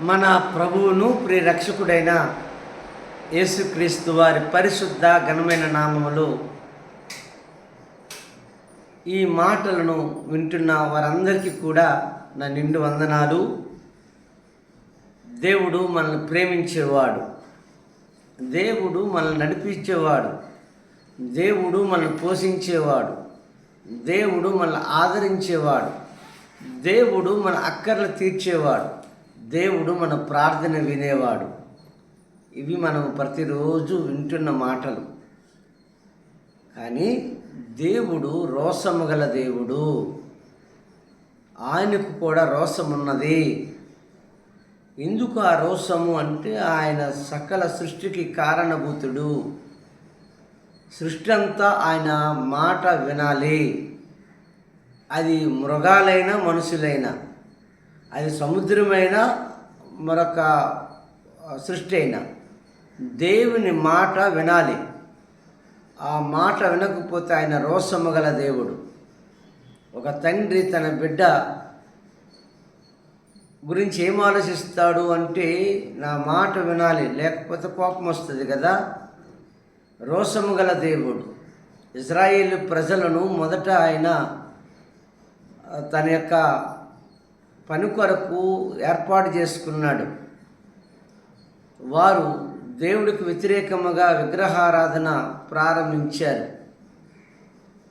మన ప్రభువును ప్రియరక్షకుడైన యేసుక్రీస్తు వారి పరిశుద్ధ ఘనమైన నామములు. ఈ మాటలను వింటున్న వారందరికీ కూడా నా నిండు వందనాలు. దేవుడు మనల్ని ప్రేమించేవాడు. దేవుడు మనల్ని నడిపించేవాడు. దేవుడు మనల్ని పోషించేవాడు. దేవుడు మనల్ని ఆదరించేవాడు. దేవుడు మన అక్కర్లు తీర్చేవాడు. దేవుడు మన ప్రార్థన వినేవాడు. ఇవి మనం ప్రతిరోజు వింటున్న మాటలు. కానీ దేవుడు రోసము గల దేవుడు. ఆయనకు కూడా రోసమున్నది ఎందుకు ఆ రోసము అంటే ఆయన సకల సృష్టికి కారణభూతుడు. సృష్టి అంతా ఆయన మాట వినాలి. అది మృగాలైనా మనుషులైనా. అది సముద్రమైన మరొక సృష్టి అయినా. దేవుని మాట వినాలి. ఆ మాట వినకపోతే ఆయన రోసము గల దేవుడు. ఒక తండ్రి తన బిడ్డ గురించి ఏం ఆలోచిస్తాడు అంటే నా మాట వినాలి లేకపోతే కోపం వస్తుంది కదా. రోసము గల దేవుడు. ఇజ్రాయేల్ ప్రజలను మొదట ఆయన తన యొక్క పని కొరకు ఏర్పాటు చేసుకున్నాడు. వారు దేవుడికి వ్యతిరేకముగా విగ్రహారాధన ప్రారంభించారు.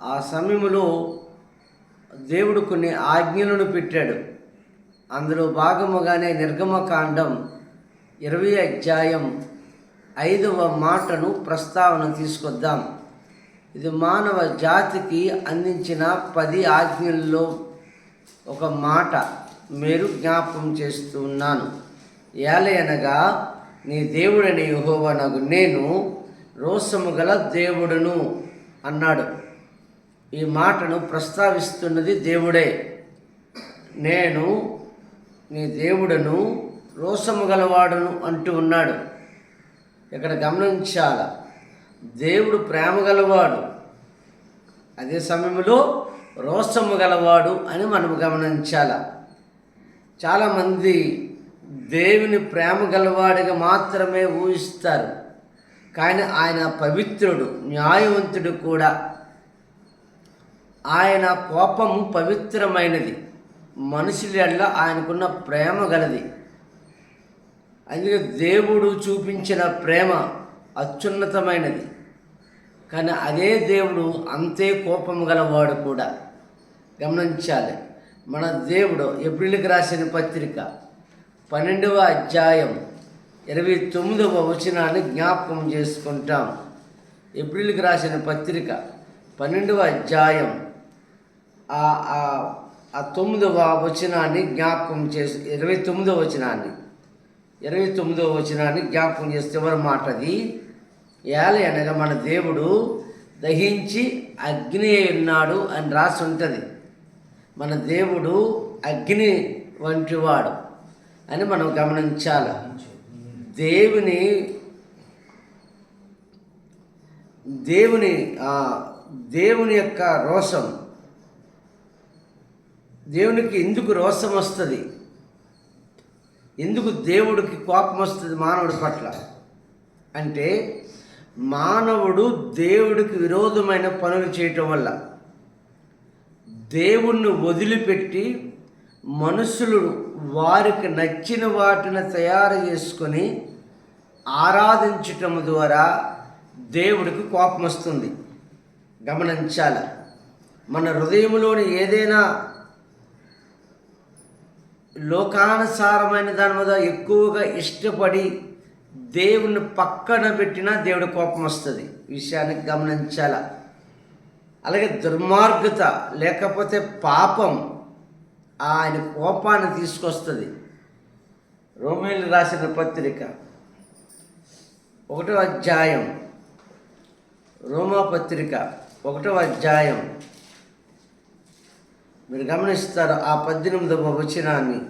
ఆ సమయంలో దేవుడు కొన్ని ఆజ్ఞలను పెట్టాడు. అందులో భాగముగానే నిర్గమకాండం ఇరవై అధ్యాయం ఐదవ మాటను ప్రస్తావన తీసుకొద్దాం. ఇది మానవ జాతికి అందించిన పది ఆజ్ఞల్లో ఒక మాట. మీరు జ్ఞాపకం చేస్తూ ఉన్నాను ఏలయనగా నీ దేవుడని యహోవనగు నేను రోసము గల దేవుడును అన్నాడు. ఈ మాటను ప్రస్తావిస్తున్నది దేవుడే. నేను నీ దేవుడను రోసము గలవాడును అంటూ ఉన్నాడు. ఇక్కడ గమనించాల దేవుడు ప్రేమ గలవాడు. అదే సమయంలో రోసము గలవాడు అని మనం గమనించాలా. చాలామంది దేవుని ప్రేమ గలవాడిగా మాత్రమే ఊహిస్తారు. కానీ ఆయన పవిత్రుడు న్యాయవంతుడు కూడా. ఆయన కోపము పవిత్రమైనది. మనుషుల ఆయనకున్న ప్రేమ గలది. అందుకే దేవుడు చూపించిన ప్రేమ అత్యున్నతమైనది. కానీ అదే దేవుడు అంతే కోపము గలవాడు కూడా. గమనించాలి. మన దేవుడు ఏప్రిల్కి రాసిన పత్రిక పన్నెండవ అధ్యాయం ఇరవై తొమ్మిదవ వచనాన్ని జ్ఞాపకం చేసుకుంటాం. ఏప్రిల్కి రాసిన పత్రిక పన్నెండవ అధ్యాయం ఆ ఆ- తొమ్మిదవ వచనాన్ని జ్ఞాపకం చేసి ఇరవై తొమ్మిదవ వచనాన్ని ఇరవై తొమ్మిదవ వచనాన్ని జ్ఞాపకం చేస్తే ఎవరి మాట అది? ఏల అనగా మన దేవుడు దహించి అగ్ని ఉన్నాడు అని రాసి ఉంటుంది. మన దేవుడు అగ్ని వంటివాడు అని మనం గమనించాలి. దేవుని దేవుని దేవుని యొక్క రోషం. దేవునికి ఎందుకు రోషం వస్తుంది? ఎందుకు దేవుడికి కోపం వస్తుంది మానవుడి పట్ల? అంటే మానవుడు దేవుడికి విరోధమైన పనులు చేయటం వల్ల. దేవుణ్ణి వదిలిపెట్టి మనుషులు వారికి నచ్చిన వాటిని తయారు చేసుకొని ఆరాధించటం ద్వారా దేవుడికి కోపం వస్తుంది. గమనించాలి. మన హృదయంలోని ఏదైనా లోకానుసారమైన దాని మీద ఎక్కువగా ఇష్టపడి దేవుని పక్కన పెట్టినా దేవుడి కోపం వస్తుంది. విషయానికి గమనించాలా. అలాగే దుర్మార్గత లేకపోతే పాపం ఆయన కోపాన్ని తీసుకొస్తుంది. రోమిలు రాసిన పత్రిక ఒకటో అధ్యాయం. రోమా పత్రిక ఒకటో అధ్యాయం. మీరు గమనిస్తారు ఆ పద్దెనిమిదవ వచనాన్ని.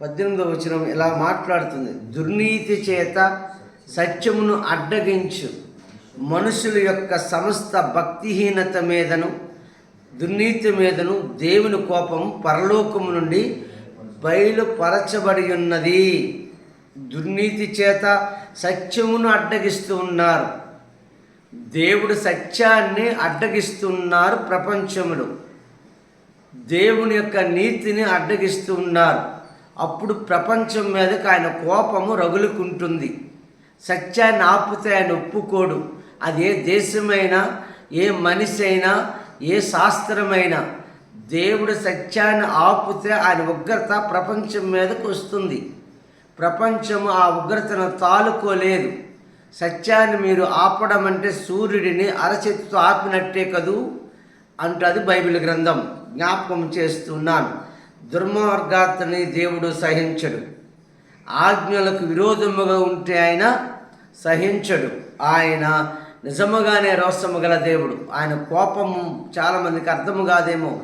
పద్దెనిమిదవ వచనం ఇలా మాట్లాడుతుంది. దుర్నీతి చేత సత్యమును అడ్డగించు. మనుషుల యొక్క సమస్త భక్తిహీనత మీదను దుర్నీతి మీదను దేవుని కోపం పరలోకము నుండి బయలుపరచబడి ఉన్నది. దుర్నీతి చేత సత్యమును అడ్డగిస్తూ ఉన్నారు. దేవుడు సత్యాన్ని అడ్డగిస్తున్నారు ప్రపంచంలో దేవుని యొక్క నీతిని అడ్డగిస్తూ ఉన్నారు. అప్పుడు ప్రపంచం మీదకి ఆయన కోపము రగులుకుంటుంది. సత్యాన్ని ఆపితే ఆయన ఒప్పుకోడు. అది ఏ దేశమైనా ఏ మనిషి అయినా ఏ శాస్త్రమైనా దేవుడు సత్యాన్ని ఆపితే ఆయన ఉగ్రత ప్రపంచం మీదకు వస్తుంది. ప్రపంచము ఆ ఉగ్రతను తాలుకోలేదు. సత్యాన్ని మీరు ఆపడం అంటే సూర్యుడిని అరచేతితో ఆపినట్టే కదూ? అంటది బైబిల్ గ్రంథం జ్ఞాపకం చేస్తున్నాను. దుర్మార్గాతని దేవుడు సహించడు. ఆజ్ఞలకు విరోధముగా ఉంటే ఆయన సహించడు. ఆయన నిజముగానే రోషము గల దేవుడు. ఆయన కోపము చాలామందికి అర్థము కాదేమో.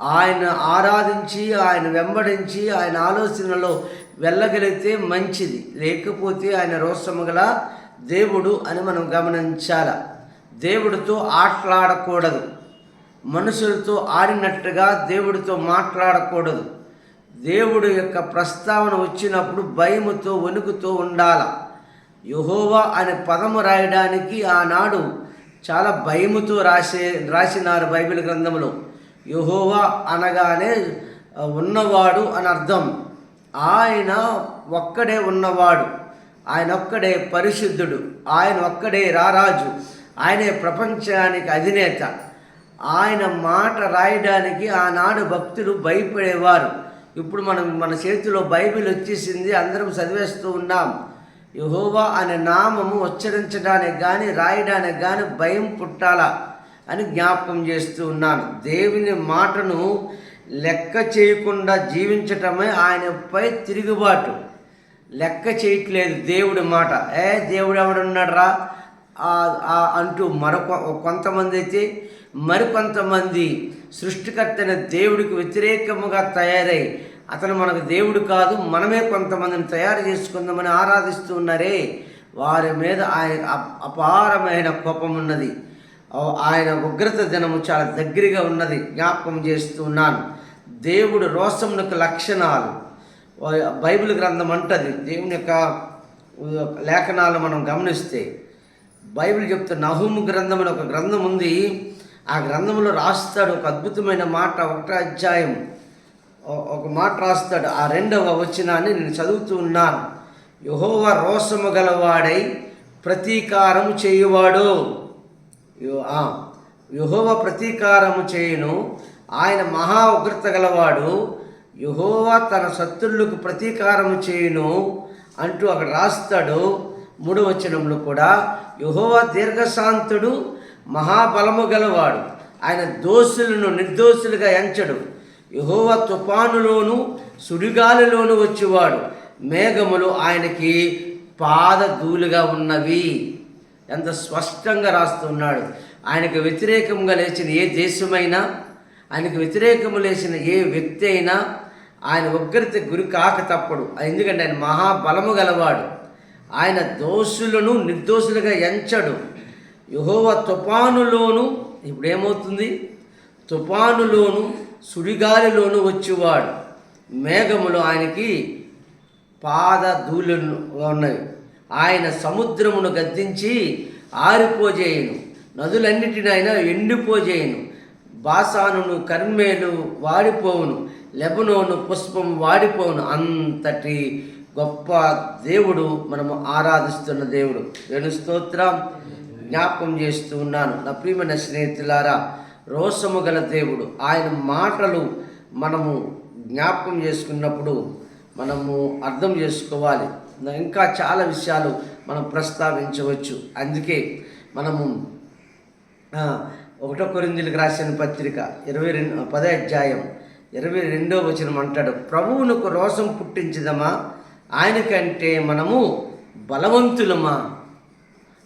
ఆయన ఆరాధించి ఆయన వెంబడించి ఆయన ఆలోచనలో వెళ్ళగలిగితే మంచిది. లేకపోతే ఆయన రోషము గల దేవుడు అని మనం గమనించాల. దేవుడితో ఆటలాడకూడదు. మనుషులతో ఆడినట్టుగా దేవుడితో మాట్లాడకూడదు. దేవుడు యొక్క ప్రస్తావన వచ్చినప్పుడు భయముతో వణుకుతో ఉండాల. యహోవా అనే పదము రాయడానికి ఆనాడు చాలా భయముతో రాసే రాసినారు బైబిల్ గ్రంథంలో యహోవా అనగానే ఉన్నవాడు అని అర్థం. ఆయన ఒక్కడే ఉన్నవాడు. ఆయన ఒక్కడే పరిశుద్ధుడు. ఆయన ఒక్కడే రారాజు. ఆయనే ప్రపంచానికి అధినేత. ఆయన మాట రాయడానికి ఆనాడు భక్తులు భయపడేవారు. ఇప్పుడు మనం మన చేతిలో బైబిల్ వచ్చేసింది అందరం చదివేస్తూ ఉన్నాం. యహోవా అనే నామము ఉచ్చరించడానికి కానీ రాయడానికి కానీ భయం పుట్టాలా అని జ్ఞాపకం చేస్తూ ఉన్నాను. దేవుని మాటను లెక్క చేయకుండా జీవించటమే ఆయనపై తిరుగుబాటు. లెక్క చేయట్లేదు దేవుడి మాట. ఏ దేవుడు ఎవడున్నాడరా? అంటూ మరొక కొంతమంది అయితే మరికొంతమంది సృష్టికర్తైన దేవుడికి వ్యతిరేకముగా తయారై అతను మనకు దేవుడు కాదు మనమే కొంతమందిని తయారు చేసుకుందామని ఆరాధిస్తూ ఉన్నారే. వారి మీద ఆయన అపారమైన కోపం ఉన్నది. ఆయన ఉగ్రత దినము చాలా దగ్గరగా ఉన్నది. జ్ఞాపకం చేస్తూ ఉన్నాను. దేవుడు రోషమునకు లక్షణాలు. బైబిల్ గ్రంథం అంటది దేవుని యొక్క లేఖనాలు మనం గమనిస్తే. బైబిల్ చెప్తే నహుము గ్రంథం ఒక గ్రంథం ఉంది. ఆ గ్రంథంలో రాస్తాడు ఒక అద్భుతమైన మాట ఒకట అధ్యాయం ఒక మాట రాస్తాడు ఆ రెండవ వచనాన్ని నేను చదువుతూ ఉన్నాను. యహోవ రోషము గలవాడై ప్రతీకారము చేయువాడు. యహోవ ప్రతీకారము చేయును ఆయన మహా ఉగ్రత గలవాడు. యహోవ తన శత్రులకు ప్రతీకారము చేయును అంటూ అక్కడ రాస్తాడు. మూడవచనంలో కూడా యహోవ దీర్ఘశాంతుడు మహాబలము గలవాడు. ఆయన దోషులను నిర్దోషులుగా ఎంచడు. యహోవ తుఫానులోను సుడిగాలిలోను వచ్చేవాడు. మేఘములు ఆయనకి పాదధూలుగా ఉన్నవి. ఎంత స్పష్టంగా రాస్తున్నాడు. ఆయనకు వ్యతిరేకంగా లేచిన ఏ దేశమైనా ఆయనకు వ్యతిరేకము లేచిన ఏ వ్యక్తి అయినా ఆయన ఉగ్రత గురి కాక తప్పడు. ఎందుకంటే ఆయన మహాబలము గలవాడు. ఆయన దోషులను నిర్దోషులుగా ఎంచడు. యహోవ తుపానులోను ఇప్పుడేమవుతుంది? తుపానులోను సుడిగాలిలోను వచ్చేవాడు. మేఘములు ఆయనకి పాద ధూళులు ఉన్నాయి. ఆయన సముద్రమును గద్దించి ఆరిపోజేయను. నదులన్నిటిని ఆయన ఎండిపోజేయను. బాసానును కర్మేలు వాడిపోవును. లెబనోను పుష్పం వాడిపోవును. అంతటి గొప్ప దేవుడు మనము ఆరాధిస్తున్న దేవుడు. వేణు స్తోత్రం. జ్ఞాపకం చేస్తూ ఉన్నాను. నా ప్రియమైన స్నేహితులారా రోషము గల దేవుడు. ఆయన మాటలు మనము జ్ఞాపకం చేసుకున్నప్పుడు మనము అర్థం చేసుకోవాలి. ఇంకా చాలా విషయాలు మనం ప్రస్తావించవచ్చు. అందుకే మనము ఒకటో కొరిందులకు రాసిన పత్రిక ఇరవై రెండు పదే అధ్యాయం ఇరవై రెండో వచనం అంటాడు. ప్రభువునకు రోషం పుట్టించదమా? ఆయనకంటే మనము బలవంతులమా?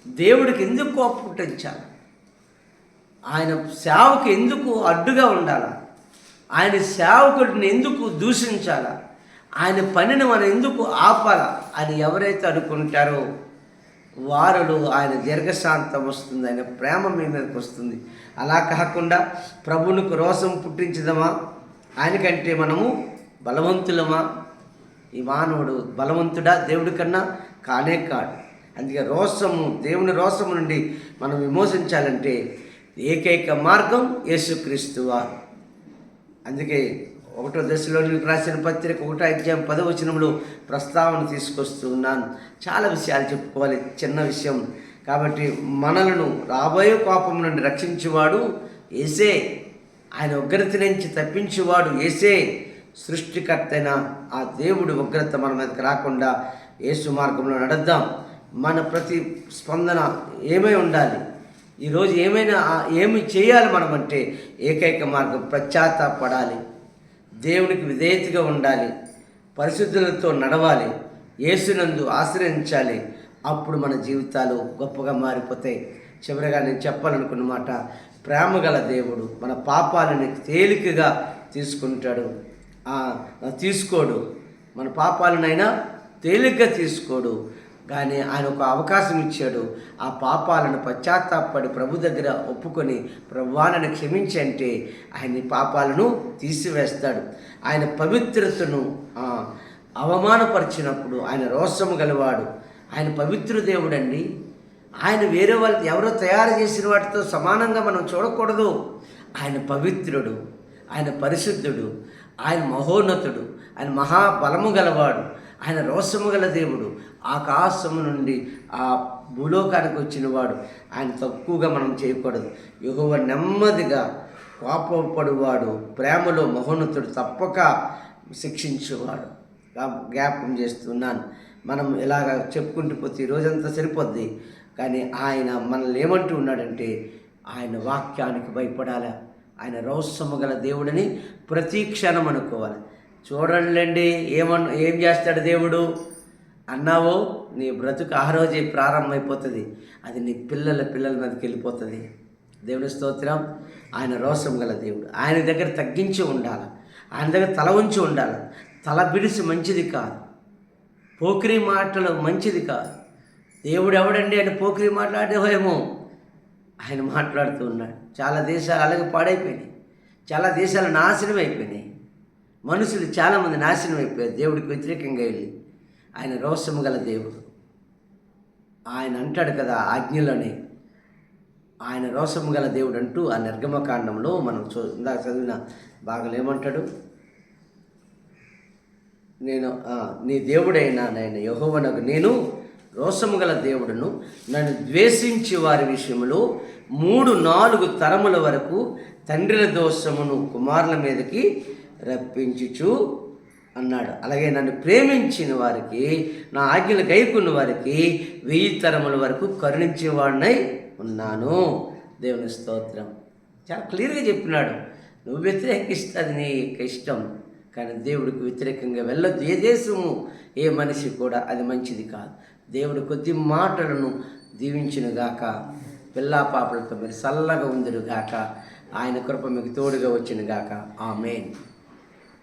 దేవుడికి ఎందుకు కోపం పుట్టించాలి? ఆయన సేవకు ఎందుకు అడ్డుగా ఉండాలా? ఆయన సేవకుడిని ఎందుకు దూషించాలా? ఆయన పనిని మనం ఎందుకు ఆపాలా అని ఎవరైతే అనుకుంటారో వారులు ఆయన దీర్ఘశాంతం వస్తుంది ఆయన ప్రేమ మీ మీదకి వస్తుంది. అలా కాకుండా ప్రభునికి రోషం పుట్టించదమా? ఆయనకంటే మనము బలవంతులమా? ఈ మానవుడు బలవంతుడా? దేవుడి కన్నా కానే కాడు. అందుకే రోసము దేవుని రోసము నుండి మనం విమోచించాలంటే ఏకైక మార్గం యేసుక్రీస్తు వారు. అందుకే ఒకటో దశలో రాసిన పత్రిక ఒకటో అధ్యాయం పదవచనంలో ప్రస్తావన తీసుకొస్తూ ఉన్నాను. చాలా విషయాలు చెప్పుకోవాలి. చిన్న విషయం. కాబట్టి మనలను రాబోయే కోపం నుండి రక్షించేవాడు ఏసే ఆయన ఉగ్రత నుంచి తప్పించేవాడు ఏసే సృష్టికర్తైన ఆ దేవుడి ఉగ్రత మన మీదకి రాకుండా యేసు మార్గంలో నడుద్దాం. మన ప్రతి స్పందన ఏమై ఉండాలి? ఈరోజు ఏమైనా ఏమి చేయాలి మనం అంటే ఏకైక మార్గం పశ్చాత్తాపడాలి దేవునికి విధేయతగా ఉండాలి. పరిశుద్ధులతో నడవాలి. యేసునందు ఆశ్రయించాలి. అప్పుడు మన జీవితాలు గొప్పగా మారిపోతాయి. చివరిగా నేను చెప్పాలనుకున్న మాట ప్రేమ గల దేవుడు మన పాపాలని తేలికగా తీసుకుంటాడు. తీసుకోడు. మన పాపాలనైనా తేలిగ్గా తీసుకోడు. కానీ ఆయన ఒక అవకాశం ఇచ్చాడు. ఆ పాపాలను పశ్చాత్తాపడి ప్రభు దగ్గర ఒప్పుకొని ప్రభువానని క్షమించంటే ఆయన పాపాలను తీసివేస్తాడు. ఆయన పవిత్రతను అవమానపరిచినప్పుడు ఆయన రోషము గలవాడు. ఆయన పవిత్ర దేవుడండి. ఆయన వేరే వాళ్ళు ఎవరో తయారు చేసిన వాటితో సమానంగా మనం చూడకూడదు. ఆయన పవిత్రుడు ఆయన పరిశుద్ధుడు ఆయన మహోన్నతుడు ఆయన మహాబలము గలవాడు. ఆయన రోషము గల దేవుడు. ఆకాశము నుండి ఆ భూలోకానికి వచ్చినవాడు. ఆయన తక్కువగా మనం చేయకూడదు. యెహోవా నెమ్మదిగా కోపపడువాడు ప్రేమలో మహోన్నతుడు తప్పక శిక్షించేవాడు. జ్ఞాపకం చేస్తున్నాను. మనం ఇలాగ చెప్పుకుంటూ పోతే రోజంతా సరిపోద్ది. కానీ ఆయన మనల్ని ఏమంటూ ఉన్నాడంటే ఆయన వాక్యానికి భయపడాలి. ఆయన రౌస్సము గల దేవుడిని ప్రతి క్షణం అనుకోవాలి. చూడండి ఏమన్ ఏం చేస్తాడు దేవుడు? అన్నావో నీ బ్రతుకు ఆ రోజే ప్రారంభమైపోతుంది. అది నీ పిల్లల పిల్లల మీదకి వెళ్ళిపోతుంది. దేవుని స్తోత్రం. ఆయన రోషం గల దేవుడు. ఆయన దగ్గర తగ్గించి ఉండాలి. ఆయన దగ్గర తల ఉంచి ఉండాలి. తల బిడిసి మంచిది కాదు. పోకిరి మాటలు మంచిది కాదు. దేవుడు ఎవడండి అని పోకిరి మాట్లాడేవేమో? ఆయన మాట్లాడుతూ ఉన్నాడు. చాలా దేశాలు అలాగే పాడైపోయినాయి. చాలా దేశాలు నాశనం అయిపోయినాయి మనుషులు చాలామంది నాశనం అయిపోయారు దేవుడికి వ్యతిరేకంగా వెళ్ళి. ఆయన రోషము గల దేవుడు. ఆయన అంటాడు కదా ఆజ్ఞలోనే. ఆయన రోషము గల దేవుడు అంటూ ఆ నిర్గమకాండంలో మనం చూ ఇందాక చదివిన భాగం ఏమంటాడు? నేను నీ దేవుడైనా నేను యహోవనకు నేను రోషము గల దేవుడును. నన్ను ద్వేషించి వారి విషయంలో మూడు నాలుగు తరముల వరకు తండ్రిల దోషమును కుమారుల మీదకి రప్పించుచు అన్నాడు. అలాగే నన్ను ప్రేమించిన వారికి నా ఆజ్ఞలు గైకున్న వారికి వెయ్యి తరముల వరకు కరుణించేవాడినై ఉన్నాను. దేవుని స్తోత్రం. చాలా క్లియర్గా చెప్పినాడు. నువ్వు వ్యతిరేకిస్తుంది నీ యొక్క ఇష్టం కానీ దేవుడికి వ్యతిరేకంగా వెళ్ళొద్దు. ఏ దేశము ఏ మనిషి కూడా అది మంచిది కాదు. దేవుడు కొద్ది మాటలను దీవించిన గాక. పిల్లా పాపలతో మీరు చల్లగా ఉందిరుగాక ఆయన కృప మీకు తోడుగా వచ్చిన గాక. ఆమెన్.